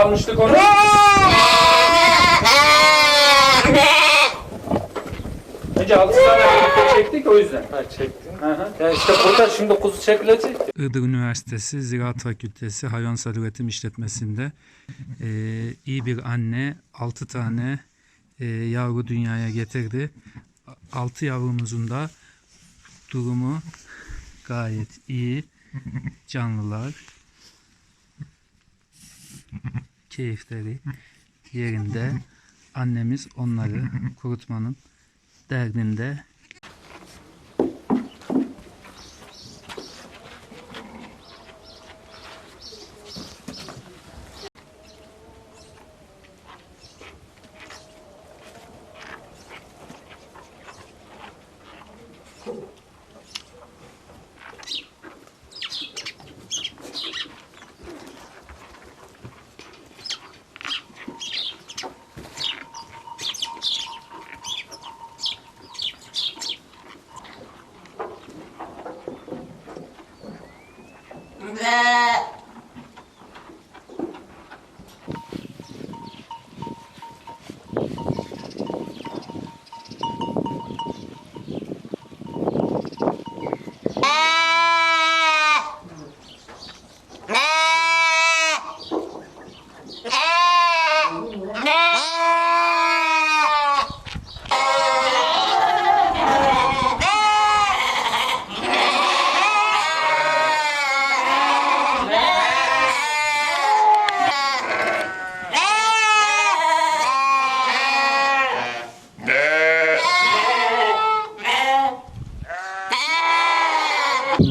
almıştık onu? Önce 6 tane birlikte çektik o yüzden. Ha çektin. Hı hı. Ya işte burada şimdi kuzu çekilecek. Iğdır Üniversitesi Ziraat Fakültesi Hayvansal Üretim İşletmesi'nde e, iyi bir anne 6 tane e, yavru dünyaya getirdi. 6 yavrumuzun da durumu gayet iyi. Canlılar. Keyifleri yerinde. Annemiz onları kurutmanın derdinde.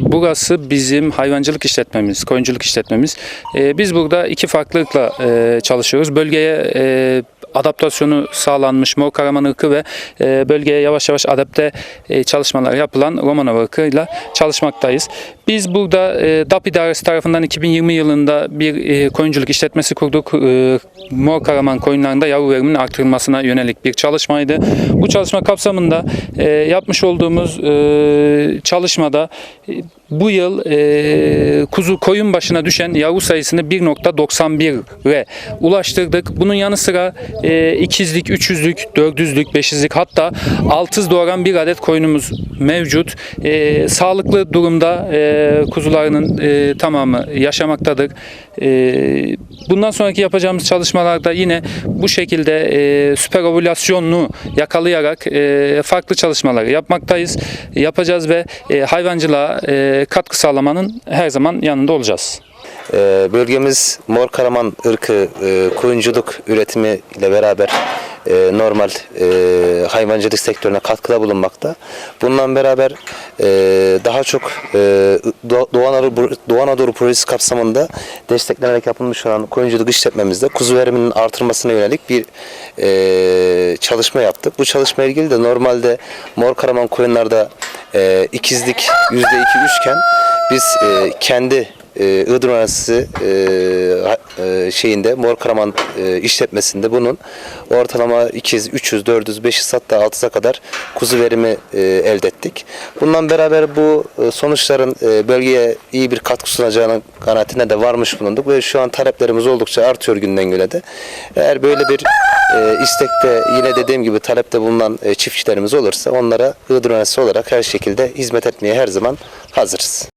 Burası bizim hayvancılık işletmemiz, koyunculuk işletmemiz. Ee, biz burada iki farklılıkla e, çalışıyoruz. Bölgeye e, adaptasyonu sağlanmış mor karaman ırkı ve e, bölgeye yavaş yavaş adapte e, çalışmalar yapılan Romanov ırkıyla çalışmaktayız. Biz burada e, DAP İdaresi tarafından 2020 yılında bir e, koyunculuk işletmesi kurduk. E, mor karaman koyunlarında yavru veriminin artırılmasına yönelik bir çalışmaydı. Bu çalışma kapsamında e, yapmış olduğumuz e, çalışmada e, bu yıl e, kuzu koyun başına düşen yavru sayısını 1.91'e ulaştırdık. Bunun yanı sıra e, ikizlik, üçüzlük, dördüzlük, beşizlik hatta altız doğuran bir adet koyunumuz mevcut. E, sağlıklı durumda e, kuzularının e, tamamı yaşamaktadır. E, bundan sonraki yapacağımız çalışmalarda yine bu şekilde e, süper ovülasyonunu yakalayarak e, farklı çalışmalar yapmaktayız. Yapacağız ve e, hayvancılığa e, katkı sağlamanın her zaman yanında olacağız. Ee, bölgemiz Mor Karaman ırkı e, koyunculuk üretimi ile beraber e, normal e, hayvancılık sektörüne katkıda bulunmakta. Bununla beraber e, daha çok e, Do- Doğu Anadolu, Doğu Anadolu projesi kapsamında desteklenerek yapılmış olan koyunculuk işletmemizde kuzu veriminin artırmasına yönelik bir e, çalışma yaptık. Bu çalışma ilgili de normalde Mor Karaman koyunlarda e, ikizlik %2-3 iken biz e, kendi e, Iğdır Üniversitesi e, e, şeyinde Mor Karaman e, işletmesinde bunun ortalama 200, 300, 400, 500 hatta 600'a kadar kuzu verimi e, elde ettik. Bundan beraber bu e, sonuçların e, bölgeye iyi bir katkı sunacağının kanaatine de varmış bulunduk ve şu an taleplerimiz oldukça artıyor günden güne de. Eğer böyle bir e, istekte yine dediğim gibi talepte bulunan e, çiftçilerimiz olursa onlara Iğdır Üniversitesi olarak her şekilde hizmet etmeye her zaman hazırız.